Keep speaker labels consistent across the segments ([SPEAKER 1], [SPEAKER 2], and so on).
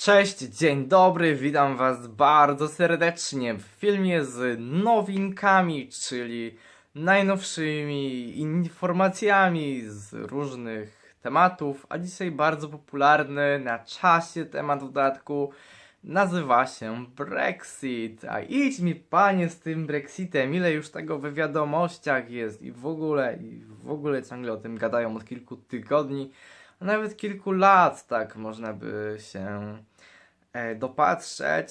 [SPEAKER 1] Cześć, dzień dobry, witam Was bardzo serdecznie w filmie z nowinkami, czyli najnowszymi informacjami z różnych tematów, a dzisiaj bardzo popularny na czasie temat w dodatku nazywa się Brexit. A idź mi panie z tym Brexitem, ile już tego we wiadomościach jest i w ogóle, i w ogóle ciągle o tym gadają od kilku tygodni, a nawet kilku lat, tak można by się dopatrzeć,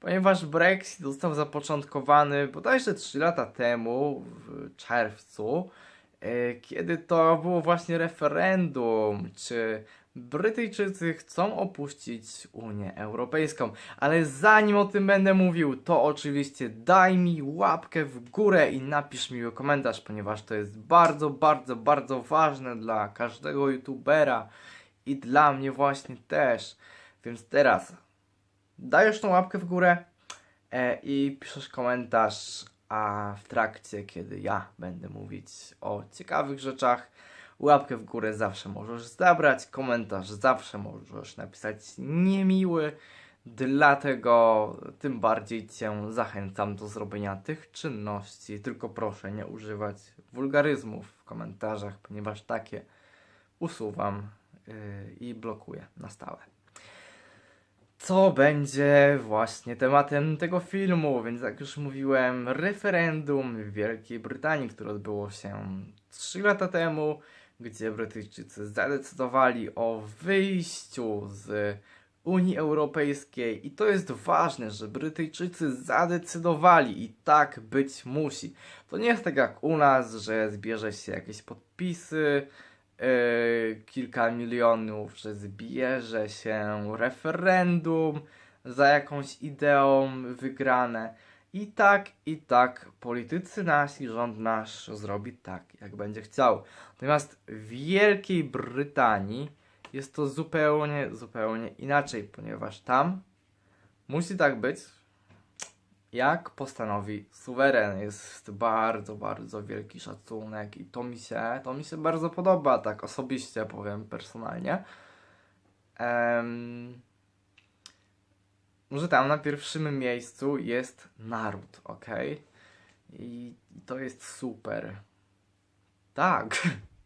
[SPEAKER 1] ponieważ Brexit został zapoczątkowany bodajże 3 lata temu, w czerwcu, e, kiedy to było właśnie referendum, czy Brytyjczycy chcą opuścić Unię Europejską. Ale zanim o tym będę mówił, to oczywiście daj mi łapkę w górę i napisz miły komentarz, ponieważ to jest bardzo, bardzo, bardzo ważne dla każdego youtubera i dla mnie właśnie też. Więc teraz dajesz tą łapkę w górę e, i piszesz komentarz, a w trakcie, kiedy ja będę mówić o ciekawych rzeczach, łapkę w górę zawsze możesz zabrać, komentarz zawsze możesz napisać niemiły, dlatego tym bardziej Cię zachęcam do zrobienia tych czynności, tylko proszę nie używać wulgaryzmów w komentarzach, ponieważ takie usuwam yy, i blokuję na stałe co będzie właśnie tematem tego filmu, więc jak już mówiłem, referendum w Wielkiej Brytanii, które odbyło się 3 lata temu, gdzie Brytyjczycy zadecydowali o wyjściu z Unii Europejskiej i to jest ważne, że Brytyjczycy zadecydowali i tak być musi. To nie jest tak jak u nas, że zbierze się jakieś podpisy, yy, kilka milionów, że zbierze się referendum za jakąś ideą wygrane. I tak, i tak politycy nasi, rząd nasz zrobi tak, jak będzie chciał. Natomiast w Wielkiej Brytanii jest to zupełnie, zupełnie inaczej, ponieważ tam musi tak być, jak postanowi suweren. Jest bardzo, bardzo wielki szacunek i to mi się, to mi się bardzo podoba, tak osobiście powiem personalnie. Że tam na pierwszym miejscu jest naród, ok? I to jest super. Tak.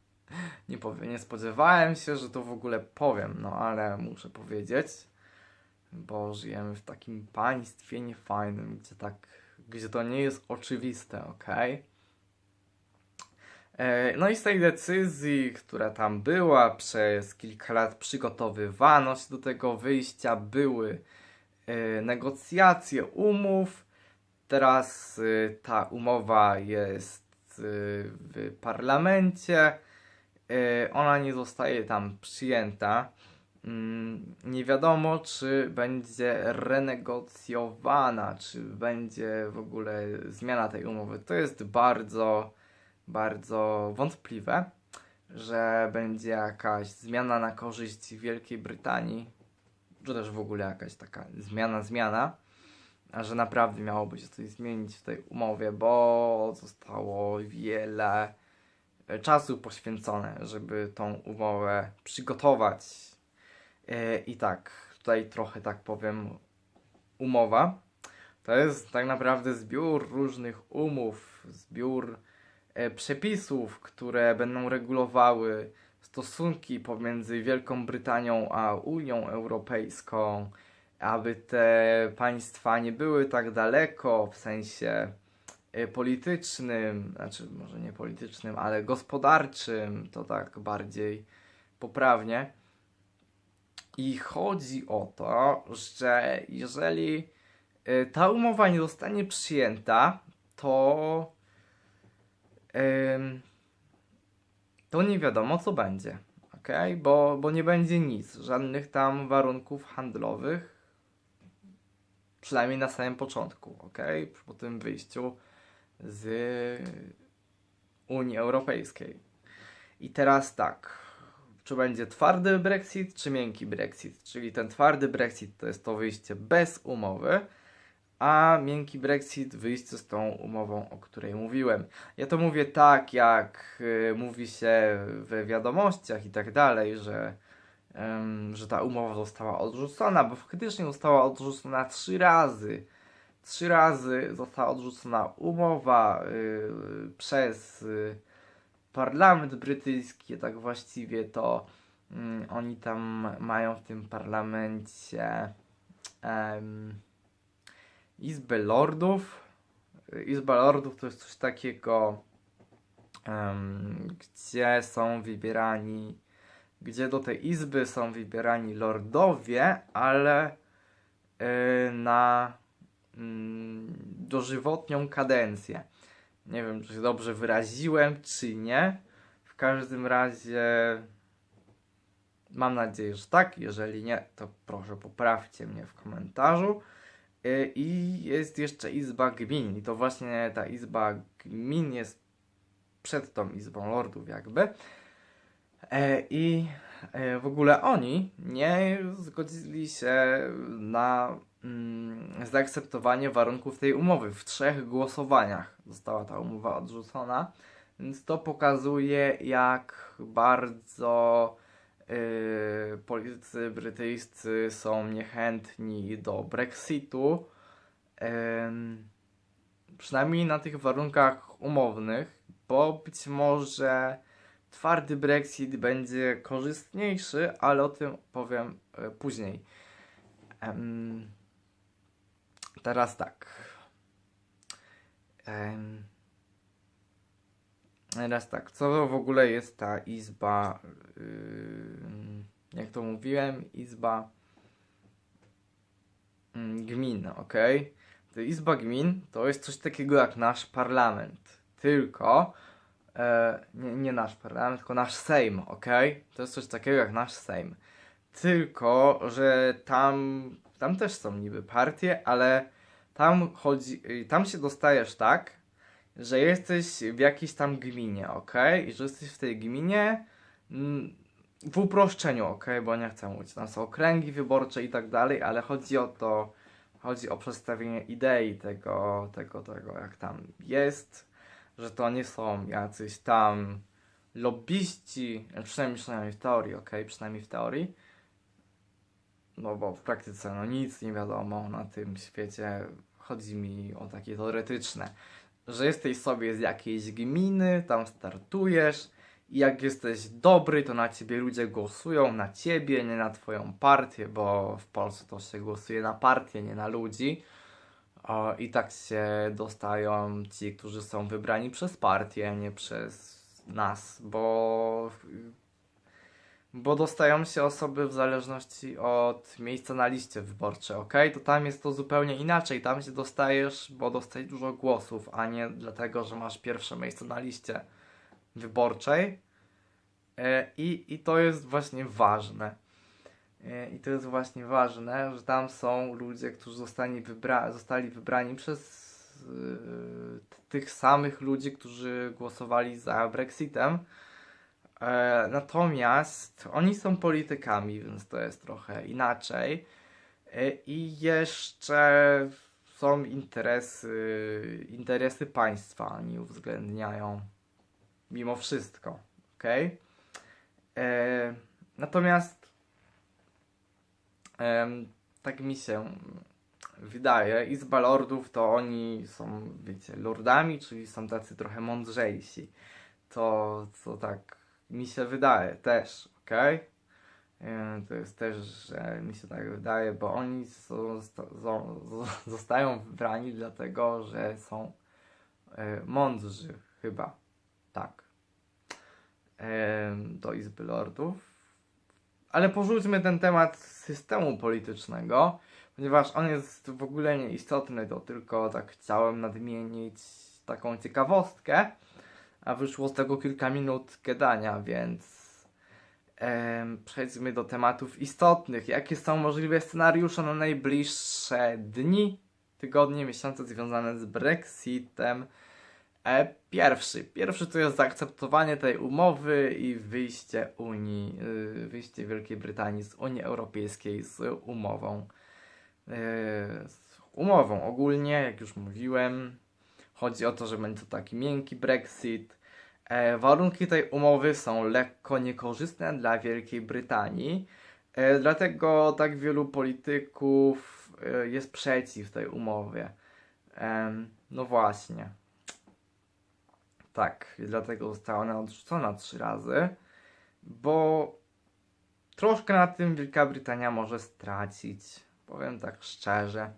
[SPEAKER 1] Nie powiem, nie spodziewałem się, że to w ogóle powiem, no ale muszę powiedzieć, bo żyjemy w takim państwie niefajnym, gdzie tak, gdzie to nie jest oczywiste, ok? E, No i z tej decyzji, która tam była, przez kilka lat przygotowywano się do tego wyjścia, były e, negocjacje umów. Teraz e, ta umowa jest w parlamencie. Ona nie zostaje tam przyjęta. Mm, Nie wiadomo, czy będzie renegocjowana, czy będzie w ogóle zmiana tej umowy. To jest bardzo, bardzo wątpliwe, że będzie jakaś zmiana na korzyść Wielkiej Brytanii, czy też w ogóle jakaś taka zmiana, zmiana, a że naprawdę miałoby się coś zmienić w tej umowie, bo zostało wiele e, czasu poświęcone, żeby tą umowę przygotować. E, I tak, tutaj trochę tak powiem, umowa to jest tak naprawdę zbiór różnych umów, zbiór e, przepisów, które będą regulowały stosunki pomiędzy Wielką Brytanią a Unią Europejską, aby te państwa nie były tak daleko w sensie e, politycznym, znaczy może nie politycznym, ale gospodarczym, to tak bardziej poprawnie. I chodzi o to, że jeżeli y, ta umowa nie zostanie przyjęta, to to nie wiadomo co będzie, ok? Bo, bo nie będzie nic, żadnych tam warunków handlowych, przynajmniej na samym początku, ok? Po tym wyjściu z Unii Europejskiej. I teraz tak, czy będzie twardy Brexit, czy miękki Brexit. Czyli ten twardy Brexit to jest to wyjście bez umowy, a miękki Brexit wyjście z tą umową, o której mówiłem. Ja to mówię tak, jak y, mówi się w wiadomościach i tak dalej, że że ta umowa została odrzucona, bo faktycznie została odrzucona trzy razy. Trzy razy została odrzucona umowa y, przez y, parlament brytyjski, tak właściwie to mm, oni tam mają w tym parlamencie em, Izbę Lordów. Izba Lordów to jest coś takiego, em, gdzie są wybierani, gdzie do tej izby są wybierani lordowie, ale y, na mm, dożywotnią kadencję. Nie wiem, czy dobrze wyraziłem, czy nie. W każdym razie mam nadzieję, że tak. Jeżeli nie, to proszę poprawcie mnie w komentarzu. Y, I jest jeszcze Izba Gmin. I to właśnie ta Izba Gmin jest przed tą Izbą Lordów, jakby. E, I e, w ogóle oni nie zgodzili się na zaakceptowanie warunków tej umowy. W trzech głosowaniach została ta umowa odrzucona. Więc to pokazuje, jak bardzo yy, politycy brytyjscy są niechętni do Brexitu. Ym, przynajmniej na tych warunkach umownych, bo być może twardy Brexit będzie korzystniejszy, ale o tym powiem e, później. Teraz tak. Em, teraz tak, co w ogóle jest ta izba? ym, jak to mówiłem, izba gmin, ok? To izba gmin to jest coś takiego jak nasz parlament, tylko e, nie, nie nasz parlament, tylko nasz Sejm, ok? To jest coś takiego jak nasz Sejm. Tylko, że tam, tam też są niby partie, ale tam chodzi, y, tam się dostajesz tak, że jesteś w jakiejś tam gminie, ok? I że jesteś w tej gminie mm, w uproszczeniu, ok? Bo nie chcę mówić, tam są okręgi wyborcze i tak dalej, ale chodzi o to, chodzi o przedstawienie idei tego, tego, tego, jak tam jest, że to nie są jacyś tam lobbyści, przynajmniej, przynajmniej w teorii, ok? Przynajmniej w teorii. No bo w praktyce no nic nie wiadomo na tym świecie. Chodzi mi o takie teoretyczne, że jesteś sobie z jakiejś gminy, tam startujesz i jak jesteś dobry, to na ciebie ludzie głosują, na ciebie, nie na twoją partię, bo w Polsce to się głosuje na partię, nie na ludzi. O, I tak się dostają ci, którzy są wybrani przez partię, nie przez nas, bo bo dostają się osoby w zależności od miejsca na liście wyborczej, ok? To tam jest to zupełnie inaczej. Tam się dostajesz, bo dostajesz dużo głosów, a nie dlatego, że masz pierwsze miejsce na liście wyborczej. E, I, I to jest właśnie ważne. E, I to jest właśnie ważne, że tam są ludzie, którzy zostali, wybra zostali wybrani przez yy, tych samych ludzi, którzy głosowali za Brexitem. E, natomiast oni są politykami, więc to jest trochę inaczej. E, I jeszcze są interesy, interesy państwa, oni uwzględniają mimo wszystko, ok? E, natomiast tak mi się wydaje, Izba Lordów to oni są, wiecie, lordami, czyli są tacy trochę mądrzejsi. To, to tak mi się wydaje też, ok? To jest też, że mi się tak wydaje, bo oni są, zostają wybrani dlatego, że są e, mądrzy, chyba. Tak. E, do Izby Lordów. Ale porzućmy ten temat systemu politycznego, ponieważ on jest w ogóle nieistotny, to tylko tak chciałem nadmienić taką ciekawostkę a wyszło z tego kilka minut gadania, więc em, przejdźmy do tematów istotnych. Jakie są możliwe scenariusze na najbliższe dni, tygodnie, miesiące związane z Brexitem? E, pierwszy. Pierwszy to jest zaakceptowanie tej umowy i wyjście Unii, y, wyjście Wielkiej Brytanii z Unii Europejskiej z umową. Y, z umową ogólnie, jak już mówiłem, Chodzi o to, że będzie to taki miękki Brexit. E, warunki tej umowy są lekko niekorzystne dla Wielkiej Brytanii, E, Dlatego tak wielu polityków e, jest przeciw tej umowie. No właśnie. Tak, dlatego została ona odrzucona trzy razy, bo troszkę na tym Wielka Brytania może stracić. Powiem tak szczerze.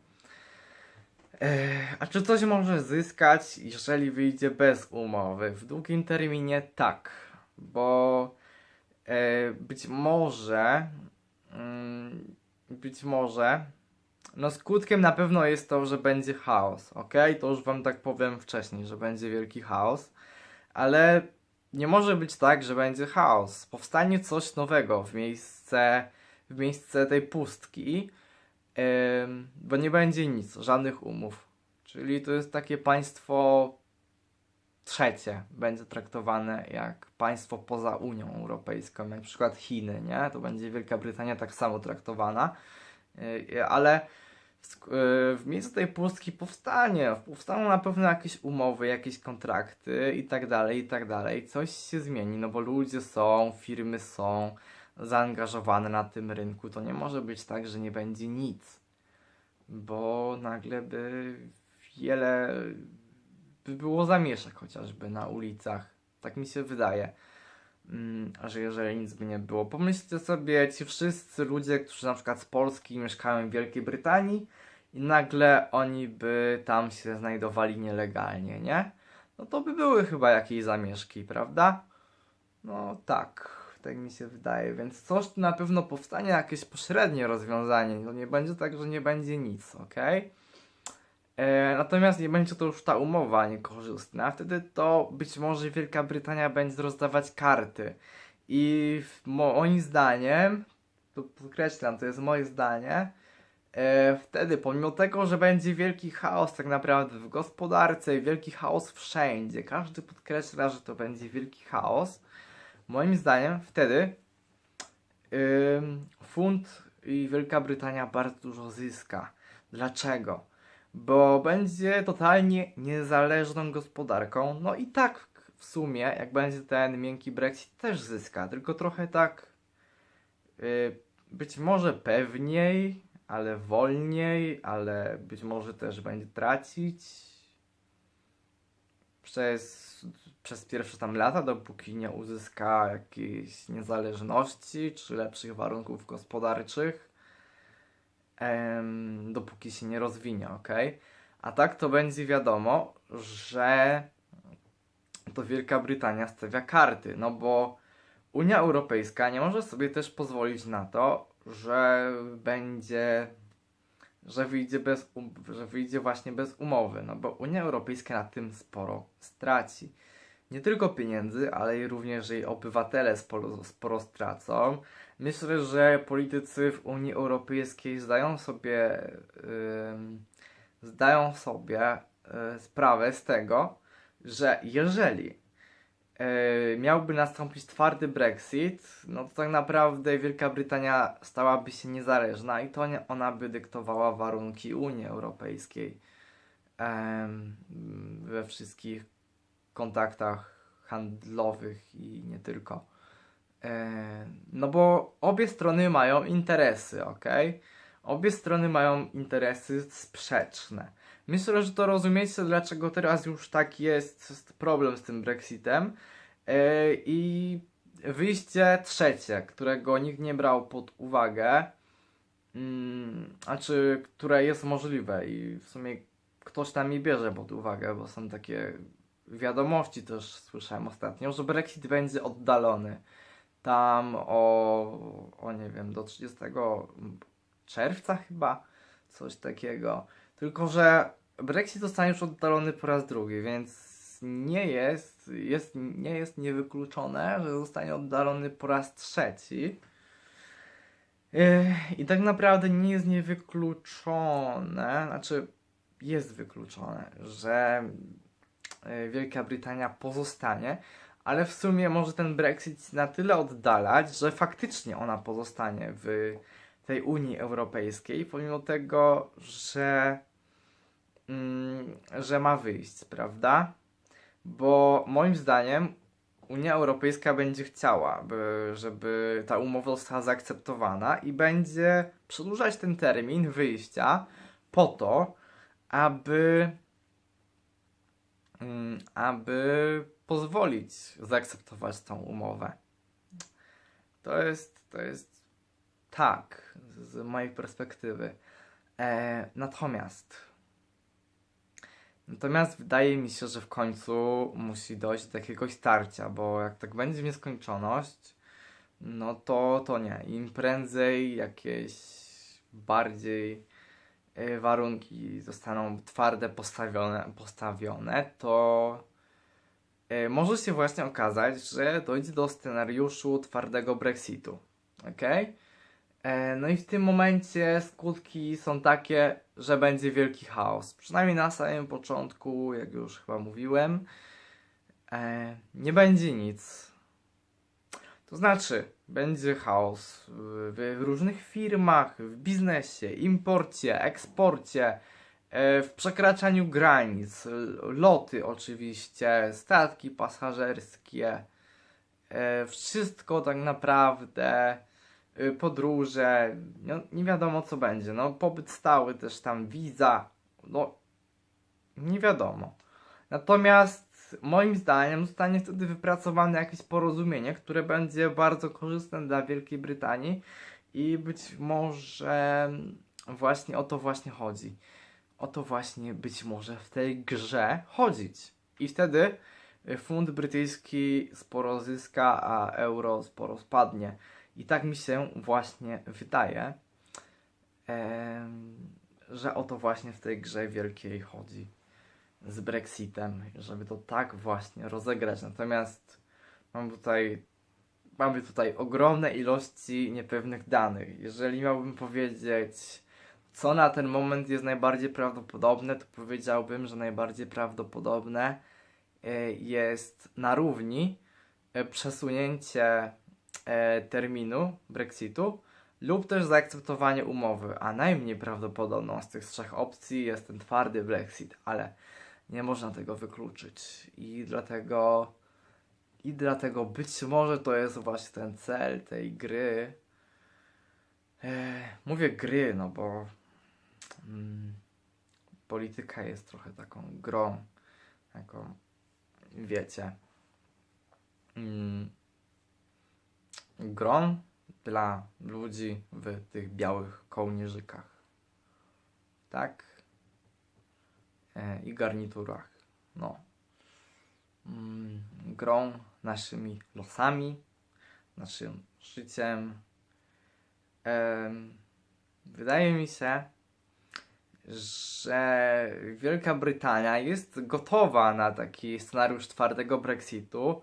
[SPEAKER 1] A czy coś może zyskać, jeżeli wyjdzie bez umowy? W długim terminie tak, bo e, być może, mm, być może, no skutkiem na pewno jest to, że będzie chaos, ok? To już wam tak powiem wcześniej, że będzie wielki chaos, ale nie może być tak, że będzie chaos. Powstanie coś nowego w miejsce, w miejsce tej pustki, bo nie będzie nic, żadnych umów. Czyli to jest takie państwo trzecie, będzie traktowane jak państwo poza Unią Europejską, jak przykład Chiny, nie? To będzie Wielka Brytania tak samo traktowana, Yy, ale yy, w miejscu tej pustki powstanie, powstaną na pewno jakieś umowy, jakieś kontrakty i tak dalej, i tak dalej. Coś się zmieni, no bo ludzie są, firmy są zaangażowane na tym rynku. To nie może być tak, że nie będzie nic, bo nagle by wiele by było zamieszek chociażby na ulicach. Tak mi się wydaje. Mm, że jeżeli nic by nie było. Pomyślcie sobie, ci wszyscy ludzie, którzy na przykład z Polski mieszkają w Wielkiej Brytanii i nagle oni by tam się znajdowali nielegalnie, nie? No to by były chyba jakieś zamieszki, prawda? No tak, tak mi się wydaje, więc coś tu na pewno powstanie, jakieś pośrednie rozwiązanie. To nie będzie tak, że nie będzie nic, okej? E, natomiast nie będzie to już ta umowa niekorzystna, wtedy to być może Wielka Brytania będzie rozdawać karty. I moim zdaniem, to podkreślam, to jest moje zdanie, e, wtedy pomimo tego, że będzie wielki chaos tak naprawdę w gospodarce i wielki chaos wszędzie, każdy podkreśla, że to będzie wielki chaos, moim zdaniem wtedy ym, funt i Wielka Brytania bardzo dużo zyska. Dlaczego? bo będzie totalnie niezależną gospodarką. No i tak w sumie, jak będzie ten miękki Brexit, też zyska, tylko trochę tak y, być może pewniej, ale wolniej, ale być może też będzie tracić przez, przez pierwsze tam lata, dopóki nie uzyska jakiejś niezależności czy lepszych warunków gospodarczych em, dopóki się nie rozwinie, ok? A tak to będzie wiadomo, że to Wielka Brytania stawia karty, no bo Unia Europejska nie może sobie też pozwolić na to, że będzie, że wyjdzie, bez, um, że wyjdzie właśnie bez umowy, no bo Unia Europejska na tym sporo straci. Nie tylko pieniędzy, ale i również jej obywatele sporo, sporo stracą. Myślę, że politycy w Unii Europejskiej zdają sobie, ym, zdają sobie y, sprawę z tego, że jeżeli y, miałby nastąpić twardy Brexit, no to tak naprawdę Wielka Brytania stałaby się niezależna i to nie ona by dyktowała warunki Unii Europejskiej em, we wszystkich kontaktach handlowych i nie tylko. E, No bo obie strony mają interesy, ok? Obie strony mają interesy sprzeczne. Myślę, że to rozumiecie, dlaczego teraz już tak jest problem z tym Brexitem. E, I wyjście trzecie, którego nikt nie brał pod uwagę, mm, a czy które jest możliwe i w sumie ktoś tam je bierze pod uwagę, bo są takie wiadomości też słyszałem ostatnio, że Brexit będzie oddalony tam o, o nie wiem, do 30 czerwca chyba, coś takiego. Tylko, że Brexit zostanie już oddalony po raz drugi, więc nie jest, jest, nie jest niewykluczone, że zostanie oddalony po raz trzeci. I tak naprawdę nie jest niewykluczone, znaczy jest wykluczone, że Wielka Brytania pozostanie, ale w sumie może ten Brexit na tyle oddalać, że faktycznie ona pozostanie w tej Unii Europejskiej, pomimo tego, że, mm, że ma wyjść, prawda? Bo moim zdaniem Unia Europejska będzie chciała, by, żeby ta umowa została zaakceptowana i będzie przedłużać ten termin wyjścia po to, aby aby pozwolić zaakceptować tą umowę. To jest, to jest tak, z, mojej perspektywy. E, natomiast, natomiast wydaje mi się, że w końcu musi dojść do jakiegoś starcia, bo jak tak będzie w nieskończoność, no to, to nie. Im prędzej jakieś bardziej warunki zostaną twarde postawione, postawione to e, może się właśnie okazać, że dojdzie do scenariuszu twardego Brexitu. Ok? E, No i w tym momencie skutki są takie, że będzie wielki chaos. Przynajmniej na samym początku, jak już chyba mówiłem, e, nie będzie nic. To znaczy, będzie chaos w, różnych firmach, w biznesie, imporcie, eksporcie, e, w przekraczaniu granic, loty oczywiście, statki pasażerskie, e, wszystko tak naprawdę, y, podróże, no, nie wiadomo co będzie, no pobyt stały też tam, wiza, no nie wiadomo. Natomiast moim zdaniem zostanie wtedy wypracowane jakieś porozumienie, które będzie bardzo korzystne dla Wielkiej Brytanii i być może właśnie o to właśnie chodzi. O to właśnie być może w tej grze chodzić. I wtedy y, funt brytyjski sporo zyska, a euro sporo spadnie. I tak mi się właśnie wydaje, że o to właśnie w tej grze wielkiej chodzi z Brexitem, żeby to tak właśnie rozegrać. Natomiast mam tutaj, mamy tutaj ogromne ilości niepewnych danych. Jeżeli miałbym powiedzieć, co na ten moment jest najbardziej prawdopodobne, to powiedziałbym, że najbardziej prawdopodobne e, jest na równi e, przesunięcie e, terminu Brexitu lub też zaakceptowanie umowy, a najmniej prawdopodobną z tych trzech opcji jest ten twardy Brexit, ale nie można tego wykluczyć i dlatego i dlatego być może to jest właśnie ten cel tej gry. Mówię gry, no bo mm, polityka jest trochę taką grą, taką wiecie, mm, grą dla ludzi w tych białych kołnierzykach. Tak? E, I garniturach. No. Mm, grą naszymi losami, naszym życiem. Em, wydaje mi się, że Wielka Brytania jest gotowa na taki scenariusz twardego Brexitu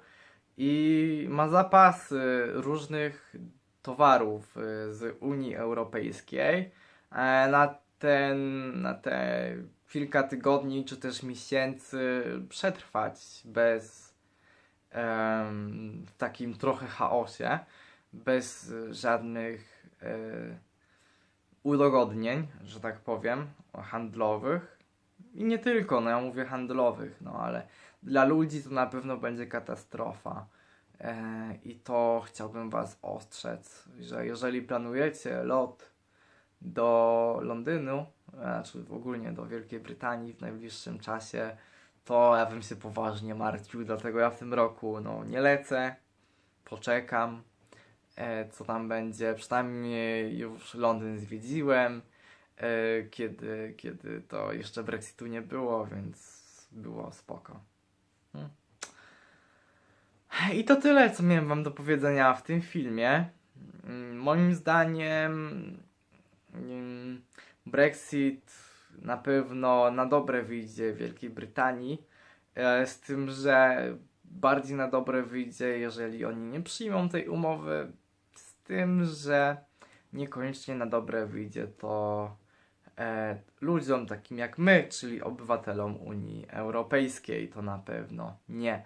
[SPEAKER 1] i ma zapasy różnych towarów y, z Unii Europejskiej e, na ten, na te kilka tygodni czy też miesięcy przetrwać bez w takim trochę chaosie, bez żadnych e, udogodnień, że tak powiem, handlowych. I nie tylko, no ja mówię handlowych, no ale dla ludzi to na pewno będzie katastrofa. E, I to chciałbym Was ostrzec, że jeżeli planujecie lot do Londynu, znaczy ogólnie do Wielkiej Brytanii w najbliższym czasie, to ja bym się poważnie martwił, dlatego ja w tym roku no, nie lecę, poczekam, e, co tam będzie. Przynajmniej już Londyn zwiedziłem, e, kiedy, kiedy to jeszcze Brexitu nie było, więc było spoko. Hmm. I to tyle, co miałem wam do powiedzenia w tym filmie. Mm, Moim zdaniem Brexit na pewno na dobre wyjdzie Wielkiej Brytanii, e, z tym, że bardziej na dobre wyjdzie, jeżeli oni nie przyjmą tej umowy, z tym, że niekoniecznie na dobre wyjdzie to e, ludziom takim jak my, czyli obywatelom Unii Europejskiej, to na pewno nie.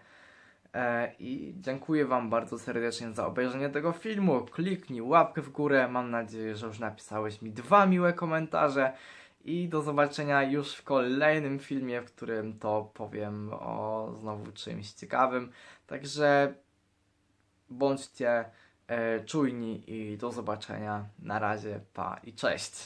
[SPEAKER 1] E, I dziękuję Wam bardzo serdecznie za obejrzenie tego filmu. Kliknij łapkę w górę. Mam nadzieję, że już napisałeś mi dwa miłe komentarze. I do zobaczenia już w kolejnym filmie, w którym to powiem o znowu czymś ciekawym. Także bądźcie e, czujni i do zobaczenia. Na razie, pa i cześć.